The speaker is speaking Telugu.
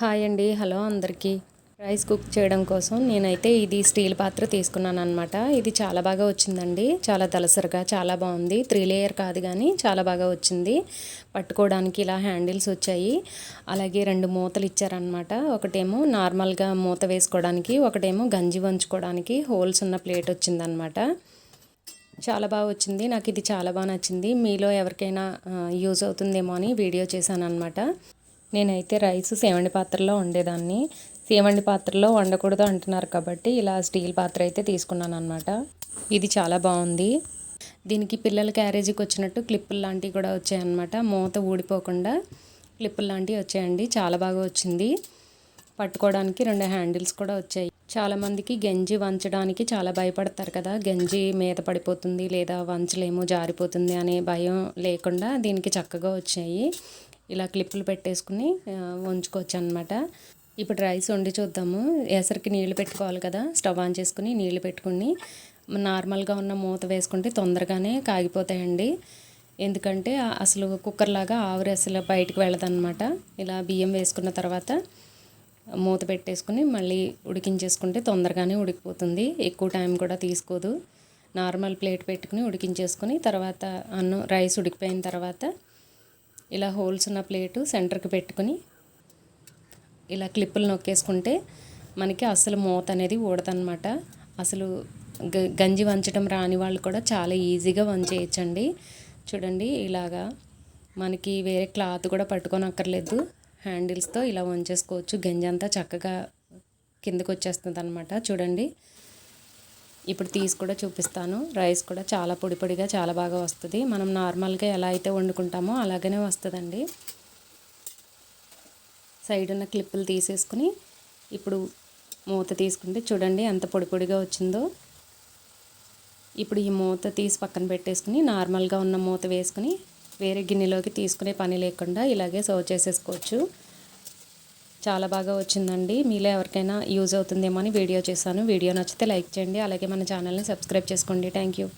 హాయ్ అండి. హలో అందరికీ. రైస్ కుక్ చేయడం కోసం నేనైతే ఇది స్టీల్ పాత్ర తీసుకున్నాను అనమాట ఇది చాలా బాగా వచ్చిందండి. చాలా దలసరిగా చాలా బాగుంది. త్రీ లేయర్ కాదు కానీ చాలా బాగా వచ్చింది. పట్టుకోవడానికి ఇలా హ్యాండిల్స్ వచ్చాయి. అలాగే రెండు మూతలు ఇచ్చారనమాట ఒకటేమో నార్మల్గా మూత వేసుకోవడానికి ఒకటేమో గంజి వంచుకోవడానికి హోల్స్ ఉన్న ప్లేట్ వచ్చిందనమాట చాలా బాగా వచ్చింది. నాకు ఇది చాలా బాగా నచ్చింది. మీలో ఎవరికైనా యూజ్ అవుతుందేమో అని వీడియో చేశాను అనమాట నేనైతే రైస్ సేవండి పాత్రలో వండేదాన్ని. సేవండి పాత్రలో వండకూడదు అంటున్నారు కాబట్టి ఇలా స్టీల్ పాత్ర అయితే తీసుకున్నాను అనమాట ఇది చాలా బాగుంది. దీనికి పిల్లల క్యారేజీకి వచ్చినట్టు క్లిప్పులు లాంటివి కూడా వచ్చాయన్నమాట. మూత ఊడిపోకుండా క్లిప్పులు లాంటివి వచ్చాయండి. చాలా బాగా వచ్చింది. పట్టుకోవడానికి రెండు హ్యాండిల్స్ కూడా వచ్చాయి. చాలామందికి గంజి వంచడానికి చాలా భయపడతారు కదా. గంజి మీద పడిపోతుంది లేదా వంచలేమో జారిపోతుంది అనే భయం లేకుండా దీనికి చక్కగా వచ్చాయి. ఇలా క్లిప్పులు పెట్టేసుకుని ఉంచుకోవచ్చు అనమాట ఇప్పుడు రైస్ వండి చూద్దాము. ఎసరికి నీళ్ళు పెట్టుకోవాలి కదా స్టవ్ ఆన్ చేసుకుని నీళ్ళు పెట్టుకుని నార్మల్గా ఉన్న మూత వేసుకుంటే తొందరగానే కాగిపోతాయండి. ఎందుకంటే అసలు కుక్కర్ లాగా ఆవిరి అసలు బయటకు వెళ్ళదన్నమాట. ఇలా బియ్యం వేసుకున్న తర్వాత మూత పెట్టేసుకుని మళ్ళీ ఉడికించేసుకుంటే తొందరగానే ఉడికిపోతుంది. ఎక్కువ టైం కూడా తీసుకోదు. నార్మల్ ప్లేట్ పెట్టుకుని ఉడికించేసుకుని తర్వాత అన్నం రైస్ ఉడికిపోయిన తర్వాత ఇలా హోల్స్ ఉన్న ప్లేటు సెంటర్కి పెట్టుకుని ఇలా క్లిప్పులు నొక్కేసుకుంటే మనకి అసలు మూత అనేది ఊడదనమాట అసలు గ గంజి వంచడం రాని వాళ్ళు కూడా చాలా ఈజీగా వంచేయచ్చండి. చూడండి ఇలాగా మనకి వేరే క్లాత్ కూడా పట్టుకొని అక్కర్లేదు హ్యాండిల్స్తో ఇలా వంచేసుకోవచ్చు. గంజి అంతా చక్కగా కిందకు వచ్చేస్తుంది అనమాట చూడండి ఇప్పుడు తీసి కూడా చూపిస్తాను. రైస్ కూడా చాలా పొడి పొడిగా చాలా బాగా వస్తుంది. మనం నార్మల్గా ఎలా అయితే వండుకుంటామో అలాగనే వస్తుందండి. సైడ్ ఉన్న క్లిప్పులు తీసేసుకుని ఇప్పుడు మూత తీసుకుంటే చూడండి ఎంత పొడి పొడిగా వచ్చిందో. ఇప్పుడు ఈ మూత తీసి పక్కన పెట్టేసుకుని నార్మల్గా ఉన్న మూత వేసుకుని వేరే గిన్నెలోకి తీసుకునే పని లేకుండా ఇలాగే సర్వ్ చేసేసుకోవచ్చు. చాలా బాగా వచ్చిందండి. మీలో ఎవరికైనా యూజ్ అవుతుందేమో అని వీడియో చేశాను. వీడియో నచ్చితే లైక్ చేయండి. అలాగే మన ఛానల్ని సబ్స్క్రైబ్ చేసుకోండి. Thank you.